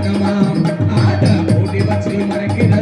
மானமா ஆட மூடி வச்சு மறைக்கிறது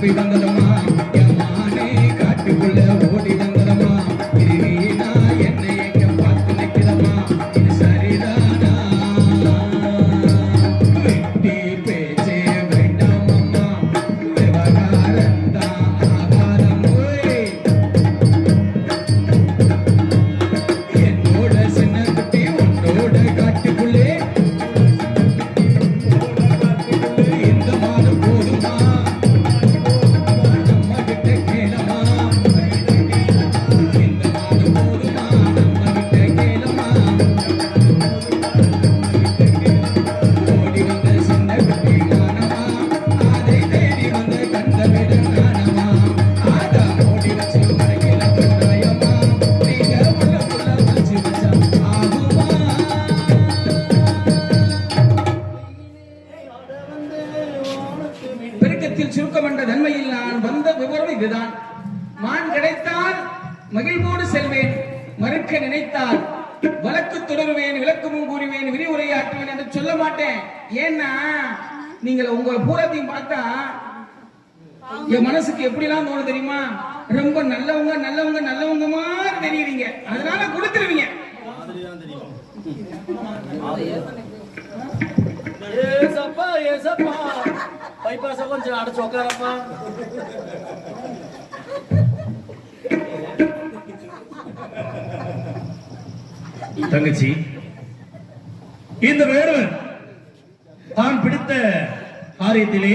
Pegang. கொண்ட சுருக்கம் நன்மையில் நான் வந்த விவரம் இதுதான். மான் கிடைத்தால் மகிழ்வோடு செல்வேன். மறுக்க நினைத்தால் வழக்கு தொடருவேன் விளக்கமும் கூறுவேன் விரிவுரையாற்றுவேன் என்று சொல்ல மாட்டேன். ஏன்னா நீங்கள் உங்க பூரத்தையும் பார்த்தா என் மனசுக்கு எப்படிலாம் தோணும் தெரியுமா? ரொம்ப நல்லவங்க நல்லவங்க நல்லவங்க மாதிரி தெரியுறீங்க. அதனால கொடுத்துருவீங்க. ஏசப்பா ஏசப்பா. பைபாஸ கொஞ்சம் அடைச்சு உட்காரப்பா தங்கச்சி இந்த வேடுவன் தான் பிடித்த காரியத்திலே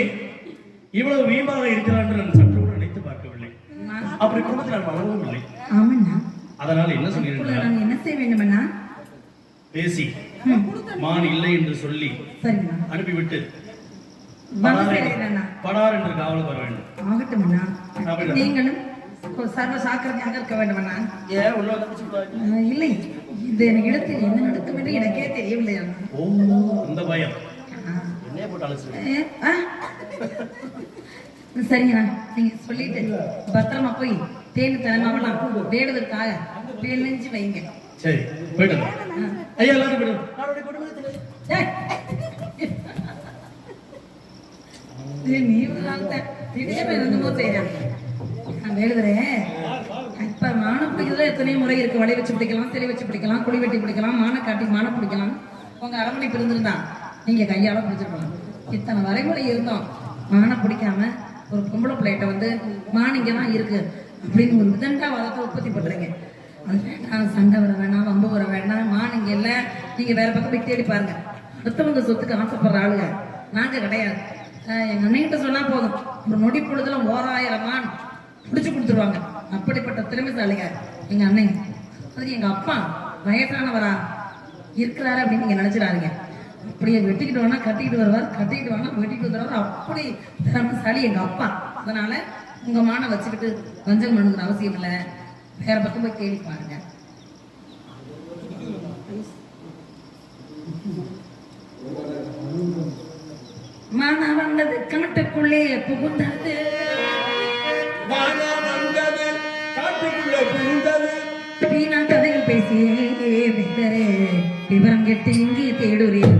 இவ்வளவு வீம்பாக இருக்கிறான் என்று நான் சற்று கூட நினைத்து பார்க்கவில்லை. அப்படி குடும்பத்தில் நான் வளரவும் இல்லை. அதனால் என்ன சொல்கிறேன் என்ன செய்ய வேண்டுமண்ணா? பேசி மான் இல்லை என்று சொல்லி அனுப்பிவிட்டு படார் என்று காவலுக்கு வர வேண்டும். ஆகட்டுமண்ணா. அப்படியா? நீங்களும் ஒரு சர்வ சாக்கிரதையாக இருக்க வேண்டுமண்ணா. ஏன் உள்ள இல்லை. இது எனக்கு இடத்தில் என்ன நடக்கும் என்று எனக்கே தெரியவில்லை ஓ அந்த பயம். சரிங்கண்ணா. நீங்க சொல்லிட்டு பத்திரமா போய் தேனி தலைமாவெல்லாம் வேடுவதற்காக பிழிஞ்சு வைங்க. சரி போயிட்டு. ஐயா எல்லாரும் போயிட்டு நீ ஒரு ஆள் தான். திடீர்னு என்னமோ செய்றேன். நான் வேடுகிறேன். இப்ப மானம் பிடிக்கிறதுல எத்தனையோ முறை இருக்கு. வலை வச்சு பிடிக்கலாம் தெளி வச்சு பிடிக்கலாம் குழி வெட்டி பிடிக்கலாம் மானை காட்டி மானை பிடிக்கலாம். உங்க அரமனை பிறந்திருந்தா நீங்க கையால பிடிச்சிருக்கலாம். இத்தனை வரைமுறை இருந்தோம். மானை பிடிக்காம ஒரு பொம்பளை பிள்ளைகிட்ட வந்து மான் இங்க தான் இருக்கு. அப்படின்னு ஒரு விதண்டாவாதத்தை உற்பத்தி பண்றீங்க. அது வேண்டாம் சண்டை வர வேணாம் வம்பு வர வேண்டாம் மான் இங்க இல்ல. நீங்க வேற பக்கம் போய் தேடி பாருங்க. அடுத்தவங்க சொத்துக்கு ஆசைப்படுற ஆளுங்க நாங்கள் கிடையாது. எங்கள் எங்க அண்ணன்கிட்ட சொன்னா போதும். ஒரு நொடி பொழுதுல ஓராயிரம் மான் கொடுத்துருவாங்க. அப்படிப்பட்ட திறமைசாலிங்க எங்க அண்ணன் அதுக்கு எங்க அப்பா வயசானவரா இருக்கிறாரு அப்படின்னு நீங்க நினைச்சிடாதீங்க. அப்படியே வெட்டிக்கிட்டு வேணா கட்டிக்கிட்டு வருவார் கட்டிக்கிட்டு வேணா வெட்டிக்கிட்டு வந்துடுவார். அப்படி திறமைசாலி எங்க அப்பா. அதனால உங்க மானை வச்சுக்கிட்டு வஞ்சம் பண்ணுங்கிற அவசியம் இல்லை. வேற பக்கம் போய் கேள்வி பாருங்க. வந்தது காட்டுக்குள்ளே புகுந்தது. வானா வந்தது காட்டுக்குள்ள புகுந்தது. வீணா கதைகள் பேசியே விவரம் கெட்டு இங்கே தேடுறேன்.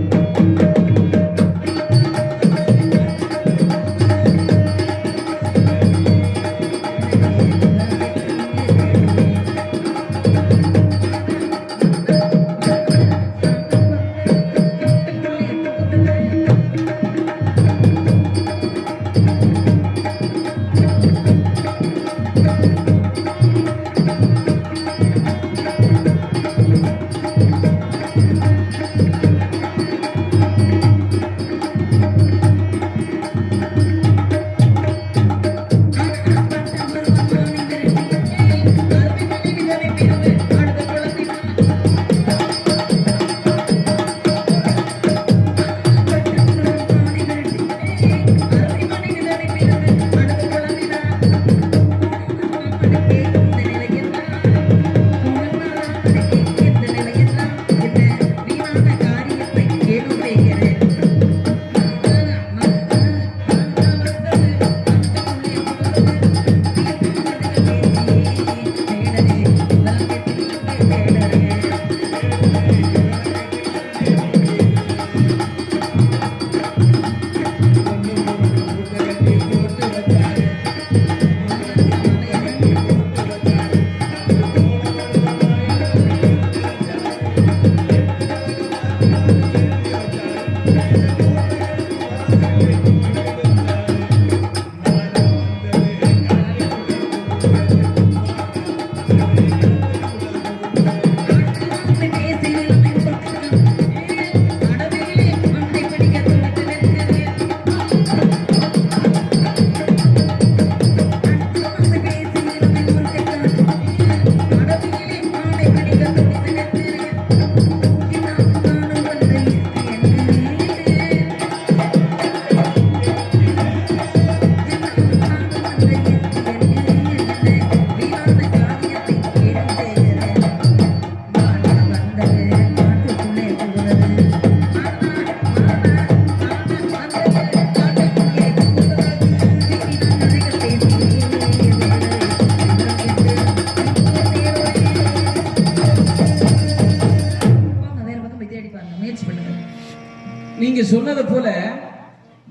சொன்னது போல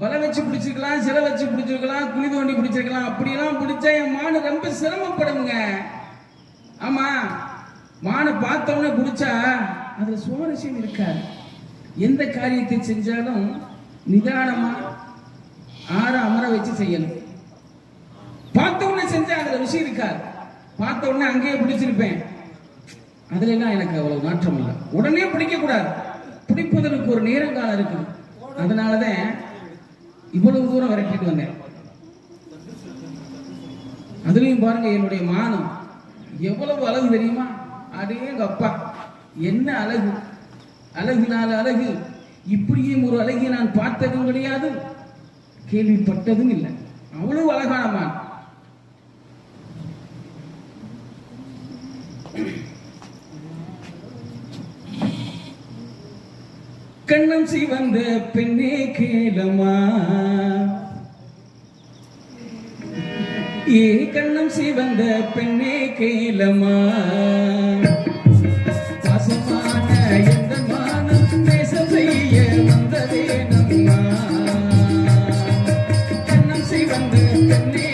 வலை வச்சு பிடிச்சிருக்கலாம் சிலை வச்சு பிடிச்சிருக்கலாம் குழி தோண்டி பிடிச்சிருக்கலாம் அப்படியெல்லாம் பிடிச்சா என் மானு ரொம்ப சிரமப்படுங்க. ஆமா மானை பார்த்தோம்னே பிடிச்சா அதுல சுவாரஸ்யம் இருக்காது. எந்த காரியத்தை செஞ்சாலும் நிதானமா ஆற அமர வச்சு செய்யணும். பார்த்த உடனே செஞ்சா அதுல ருசி இருக்காது. பார்த்த உடனே அங்கேயே பிடிச்சிருப்பேன். அதுல எல்லாம் எனக்கு அவ்வளவு நாற்றம் இல்லை. உடனே பிடிக்க கூடாது பிடிப்பதற்கு ஒரு நேரங்காலம் இருக்குது. அதனாலதான் இவ்வளவு தூரம் விரட்டிட்டு வந்தேன். அதுலயும் பாருங்க என்னுடைய மானம். எவ்வளவு அழகு தெரியுமா? அடே எங்க அப்பா என்ன அழகு? நாலு அழகு. இப்படியும் ஒரு அழகியை நான் பார்த்ததும் கிடையாது. கேள்விப்பட்டதும் இல்லை. அவ்வளவு அழகான மான். கண்ணம் சிவந்த பெண்ணே கேளமா ஏ கண்ணம் சிவந்த பெண்ணே கேளமா பாசமான எந்த மானம் பேச செய்ய வந்ததே நம்மா கண்ணம் சிவந்த பெண்ணே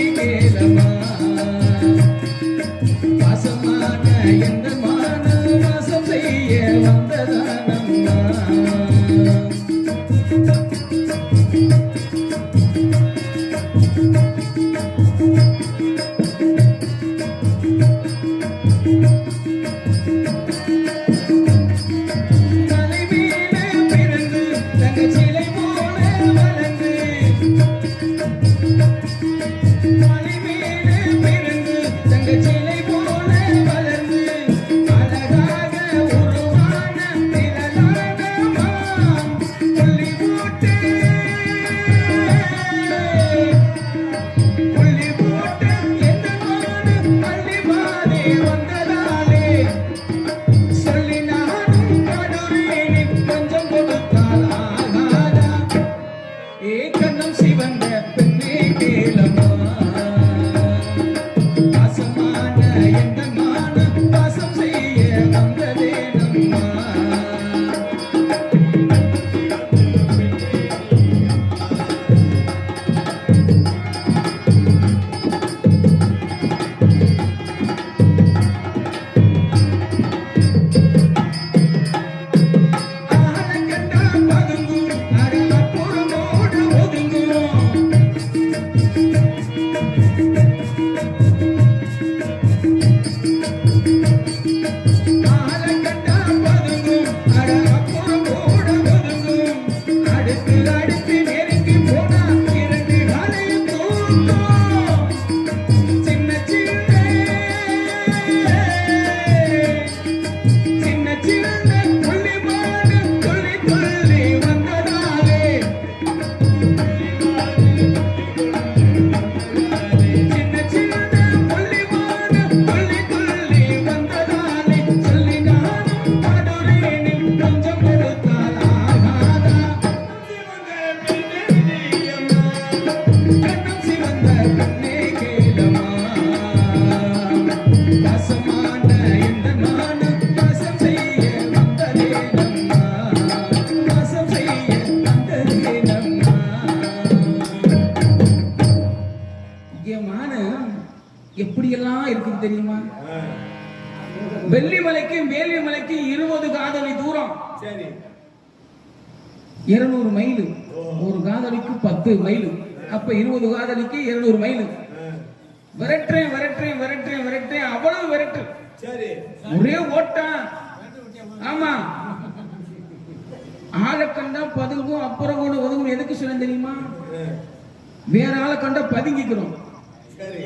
இருநூறு மைல். ஒரு காதலிக்கு பத்து மைல். அப்ப இருபது காதலிக்கு இருநூறு மைல். விரட்டுறேன் விரட்டுறேன் விரட்டுறேன் விரட்டுறேன். அவ்வளவு விரட்டு. சரி. ஒரே ஓட்டம் ஆமா. ஆளை கண்டா பதுங்கும் அப்புறம் கூட ஒதுங்கும். எதுக்கு சொல்ல தெரியுமா? வேற ஆளை கண்டா பதுங்கிக்கிறோம். சரி.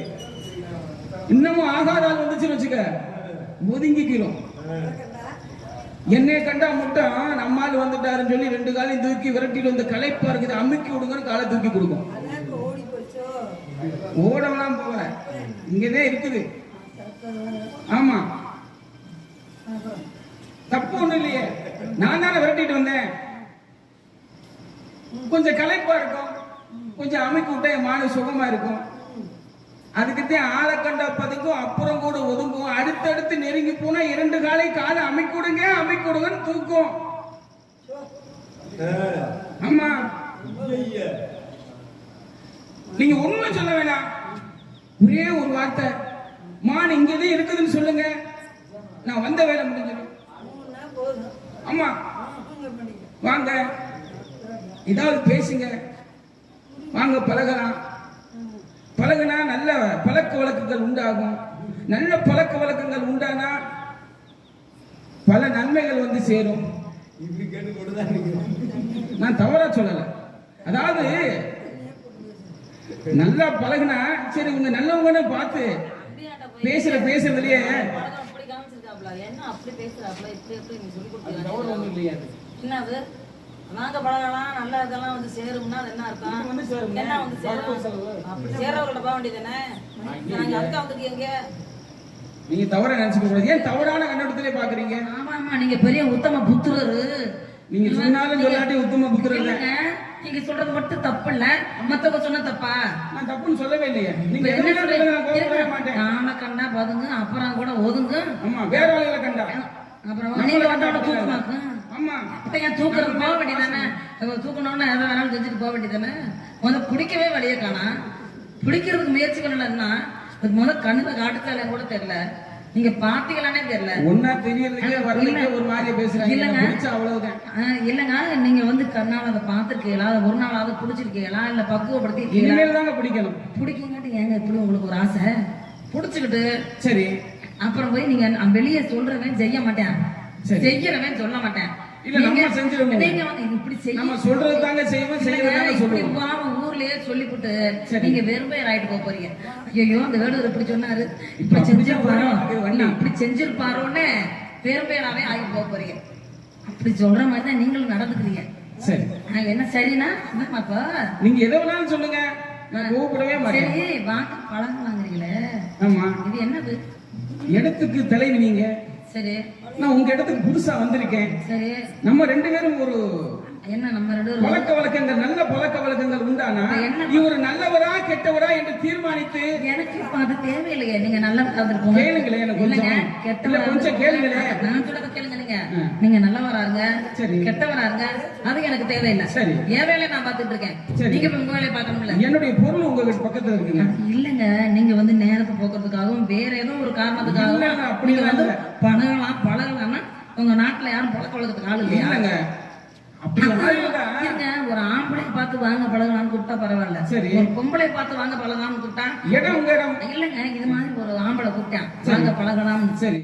இன்னமும் ஆகாத ஆள் வந்துச்சுன்னு வச்சுக்க. ஒதுங்கிக்கிறோம். என்னைய கண்டா மட்டும் நம்மால் வந்துட்டாருன்னு சொல்லி ரெண்டு காலையும் தூக்கி விரட்டிட்டு வந்து களைப்பா இருக்குது. அமுக்கி விடுங்கன்னு காலை தூக்கி கொடுக்கும். ஓடலாம் போகல இங்கதான் இருக்குது. ஆமா. தப்பு ஒண்ணு இல்லையே. நான் தானே விரட்டிட்டு வந்தேன். கொஞ்சம் களைப்பா இருக்கும். கொஞ்சம் அமைக்க விட்டா என் மானு சுகமா இருக்கும். அதுக்குத்தான் ஆளை கண்ட பதுக்கும் அப்புறம் கூட ஒதுங்கும். அடுத்தடுத்து நெருங்கி போனா இரண்டு காலை காலை அமைக்க விடுங்க அமைக்க தூக்கும். ஆமா நீங்க உண்மை சொல்ல வேணாம். ஒரே ஒரு வார்த்தை. மான் இங்கதான் இருக்குதுன்னு சொல்லுங்க. நான் வந்த வேலை முடிஞ்சிடும் ஆமா வாங்க. ஏதாவது பேசுங்க. வாங்க பழகலாம். பழகுனா நல்ல பழக்க வழக்கங்கள் உண்டாகும் நல்ல பழக்க வழக்கங்கள் உண்டானா பல நன்மைகள் வந்து சேரும் நான் தவறா சொல்லல அதாவது நல்லா பழகுனா சரி உங்க நல்லவங்கன்னு பார்த்து பேசுற பேசுறதுலயே. என்ன அப்படி பேசுறாப்ல? இப்படி எப்படி நீ சொல்லிக் கொடுத்தீங்க? நாங்க பழகலாம், நல்ல இதெல்லாம் வந்து சேரும்னா அது என்ன அர்த்தம்? என்ன வந்து சேரும்? அப்படி சேர்றவங்கள்ட்ட போக வேண்டியதுதானே? நாங்க அதுக்கா வந்துருக்கீங்க? நீங்க தவறா நினைச்சுக்க கூடாது. ஏன் தவறான கண்ணோட்டத்திலே பாக்குறீங்க? ஆமா ஆமா நீங்க பெரிய உத்தம புத்திரரு. நீங்க சொன்னாலும் சொல்லாட்டி உத்தம புத்திரர் நீங்க சொல்றது மட்டும் தப்பு இல்ல மத்தவங்க சொன்ன தப்பா? நான் தப்புன்னு சொல்லவே இல்லையே. நீங்க என்ன நான் இருங்க. மாட்டேன். நாம கண்டா பதுங்க அப்புறம் கூட ஒதுங்க. ஆமா வேற ஆளுகளை கண்டா. அப்புறம் நீங்க வந்தோட தூக்கமாக்கு ஆமா. அப்ப ஏன் தூக்குறது போக வேண்டியதானே? தூக்கணும்னு எதை வேணாலும் செஞ்சுட்டு போக வேண்டியதானே? முதல்ல பிடிக்கவே வழியே காணா. பிடிக்கிறதுக்கு முயற்சி பண்ணலன்னா முதல்ல கண்ணுல காட்டுச்சாலே கூட தெரியல. நீங்க பாத்தீங்களானே தெரியல. ஒன்னா தெரியறதுக்கே வரலைக்கே ஒரு மாதிரியே பேசுறாங்க. இல்லைங்க. அவ்வளவுதான். இல்லைங்க. நீங்க வந்து கண்ணால் அதை பார்த்துருக்கீங்களா? அதை ஒரு நாளாவது பிடிச்சிருக்கீங்களா? இல்ல இனிமேல் தாங்க பிடிக்கணும். பிடிக்கங்காட்டி ஏங்க இப்படி உங்களுக்கு ஒரு ஆசை? பிடிச்சிக்கிட்டு சரி. அப்புறம் போய் நீங்க வெளியே சொல்றவன் செய்ய மாட்டேன். செய்யறவன் சொல்ல மாட்டேன். இல்ல, நம்ம நீங்க- செஞ்சிருவோம். நீங்க வந்து இப்படி செய்ய நம்ம சொல்றது தாங்க செய்வோம் செய்யறது தாங்க இல்லைங்க, இப்படி சொல்லுவோம். பாவம் ஊர்லயே சொல்லிவிட்டு சரி. நீங்க வெறுமையர் ஆயிட்டு போக போறீங்க. ஐயோ அந்த வேடுவர் இப்படி சொன்னாரு. இப்படி இப்ப செஞ்சிருப்பாரோ? அப்படி செஞ்சிருப்பாரோன்னு வெறுமையராவே ஆகி போக போறீங்க. அப்படி சொல்ற மாதிரி தான் நீங்களும் நடந்துக்கிறீங்க. சரி. நான் என்ன சரினா என்னமாப்பா நீங்க எதை வேணாலும் சொல்லுங்க. நான் கோவப்படவே மாட்டேன். சரி வாங்க பழகலாங்கிறீங்களே ஆமா. இது என்னது? இடத்துக்கு தலைவி நீங்க. சரி. நான் உங்க இடத்துக்கு புதுசா வந்திருக்கேன். சரி. நம்ம ரெண்டு பேரும் ஒரு என்ன நம்ம ரெண்டு பழக்க வழக்கங்கள் நல்ல பழக்க வழக்கங்கள் உண்டானா? இவர் நல்லவரா கெட்டவரா என்று தீர்மானித்து எனக்கு இப்ப அது தேவையில்லையே. நீங்க நல்லா கேளுங்களேன் கொஞ்சம். கொஞ்சம் கேளுங்களேன். நான் சொல்றத கேளுங்க. நீங்க நல்லவரா இருங்க சரி. கெட்டவரா இருங்க அது எனக்கு தேவையில்லை. சரி. என் வேலையை நான் பார்த்துட்டு இருக்கேன். நீங்க இப்ப உங்க வேலையை பார்க்கணும்ல. என்னுடைய பொருள் உங்க பக்கத்துல இருக்குங்க. இல்லங்க. நீங்க வந்து நேரத்தை போக்குறதுக்காகவும் வேற ஏதோ ஒரு காரணத்துக்காகவும் அப்படி வந்து. பழகலாம் பழகலாம்னா உங்க நாட்டுல யாரும் பழக்க வழக்கத்துக்கு ஆள் இல்லையா? ஒரு ஆம்பளை பார்த்து வாங்க பழகலாம்னு கூப்பிட்டா பரவாயில்ல. ஒரு பொம்பளை பார்த்து வாங்க பழகலாம்னு கூப்பிட்டா இல்லங்க. இது மாதிரி ஒரு ஆம்பளை கூப்பிட்டேன். வாங்க பழகலாம்னு. சரி.